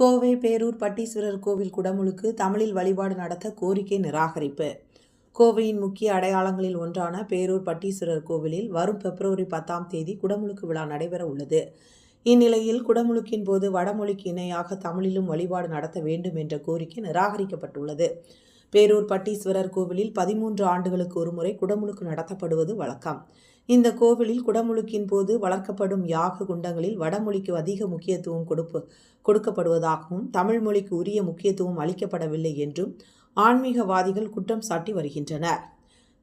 கோவை பேரூர் பட்டீஸ்வரர் கோவில் குடமுழுக்கு தமிழில் வழிபாடு நடத்த கோரிக்கை நிராகரிப்பு. கோவையின் முக்கிய அடையாளங்களில் ஒன்றான பேரூர் பட்டீஸ்வரர் கோவிலில் வரும் பிப்ரவரி பத்தாம் தேதி குடமுழுக்கு விழா நடைபெற உள்ளது. இந்நிலையில் குடமுழுக்கின் போது வடமொழிக்கு இணையாக தமிழிலும் வழிபாடு நடத்த வேண்டும் என்ற கோரிக்கை நிராகரிக்கப்பட்டுள்ளது. பேரூர் பட்டீஸ்வரர் கோவிலில் பதிமூன்று ஆண்டுகளுக்கு ஒருமுறை குடமுழுக்கு நடத்தப்படுவது வழக்கம். இந்த கோவிலில் குடமுழுக்கின் போது வளர்க்கப்படும் யாக குண்டங்களில் வடமொழிக்கு அதிக முக்கியத்துவம் கொடுப்பு கொடுக்கப்படுவதாகவும் தமிழ் மொழிக்கு உரிய முக்கியத்துவம் அளிக்கப்படவில்லை என்றும் ஆன்மீகவாதிகள் குற்றம் சாட்டி வருகின்றனர்.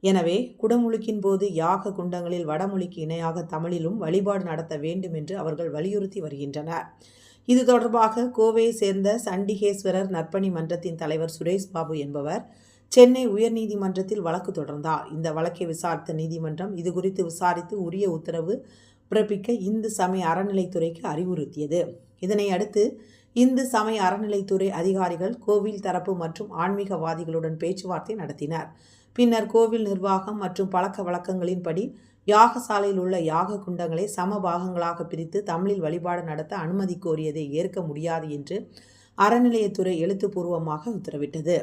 எனவே குடமுழுக்கின் போது யாக குண்டங்களில் வடமொழிக்கு இணையாக தமிழிலும் வழிபாடு நடத்த வேண்டும் என்று அவர்கள் வலியுறுத்தி வருகின்றனர். இது தொடர்பாக கோவையை சேர்ந்த சண்டிகேஸ்வரர் நற்பணி மன்றத்தின் தலைவர் சுரேஷ் பாபு என்பவர் சென்னை உயர்நீதிமன்றத்தில் வழக்கு தொடர்ந்தார். இந்த வழக்கை விசாரித்த நீதிமன்றம் இது குறித்து விசாரித்து உரிய உத்தரவு பிறப்பிக்க இந்து சமய அறநிலைத்துறைக்கு அறிவுறுத்தியது. இதனை அடுத்து இந்து சமய அறநிலைத்துறை அதிகாரிகள் கோவில் தரப்பு மற்றும் ஆன்மீகவாதிகளுடன் பேச்சுவார்த்தை நடத்தினர். பின்னர் கோவில் நிர்வாகம் மற்றும் பழக்க வழக்கங்களின்படி யாகசாலையில் உள்ள யாக குண்டங்களை சம பாகங்களாக பிரித்து தமிழில் வழிபாடு நடத்த அனுமதி கோரியதை ஏற்க முடியாது என்று அறநிலையத்துறை எழுத்துப்பூர்வமாக உத்தரவிட்டது.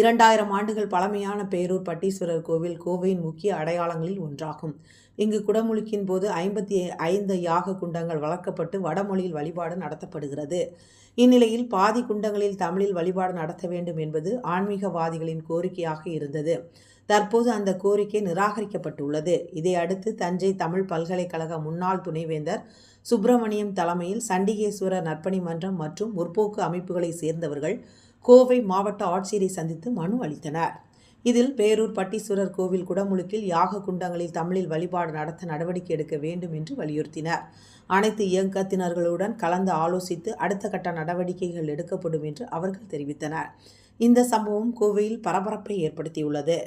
இரண்டாயிரம் ஆண்டுகள் பழமையான பேரூர் பட்டீஸ்வரர் கோவில் கோவையின் முக்கிய அடையாளங்களில் ஒன்றாகும். இங்கு குடமுழுக்கின் போது ஐம்பத்தி ஐந்து யாக குண்டங்கள் வளர்க்கப்பட்டு வடமொழியில் வழிபாடு நடத்தப்படுகிறது. இந்நிலையில் பாதி குண்டங்களில் தமிழில் வழிபாடு நடத்த வேண்டும் என்பது ஆன்மீகவாதிகளின் கோரிக்கையாக இருந்தது. தற்போது அந்த கோரிக்கை நிராகரிக்கப்பட்டுள்ளது. இதை அடுத்து தஞ்சை தமிழ் பல்கலைக்கழக முன்னாள் துணைவேந்தர் சுப்பிரமணியம் தலைமையில் சண்டிகேஸ்வரர் நற்பணி மன்றம் மற்றும் முற்போக்கு அமைப்புகளை சேர்ந்தவர்கள் கோவை மாவட்ட ஆட்சியரை சந்தித்து மனு அளித்தனர். இதில் பேரூர் பட்டீஸ்வரர் கோவில் குடமுழுக்கில் யாக குண்டங்களில் தமிழில் வழிபாடு நடத்த நடவடிக்கை எடுக்க வேண்டும் என்று வலியுறுத்தினர். அனைத்து இயக்கத்தினர்களுடன் கலந்து ஆலோசித்து அடுத்த கட்ட நடவடிக்கைகள் எடுக்கப்படும் என்று அவர்கள் தெரிவித்தனர். இந்த சம்பவம் கோவையில் பரபரப்பை ஏற்படுத்தியுள்ளது.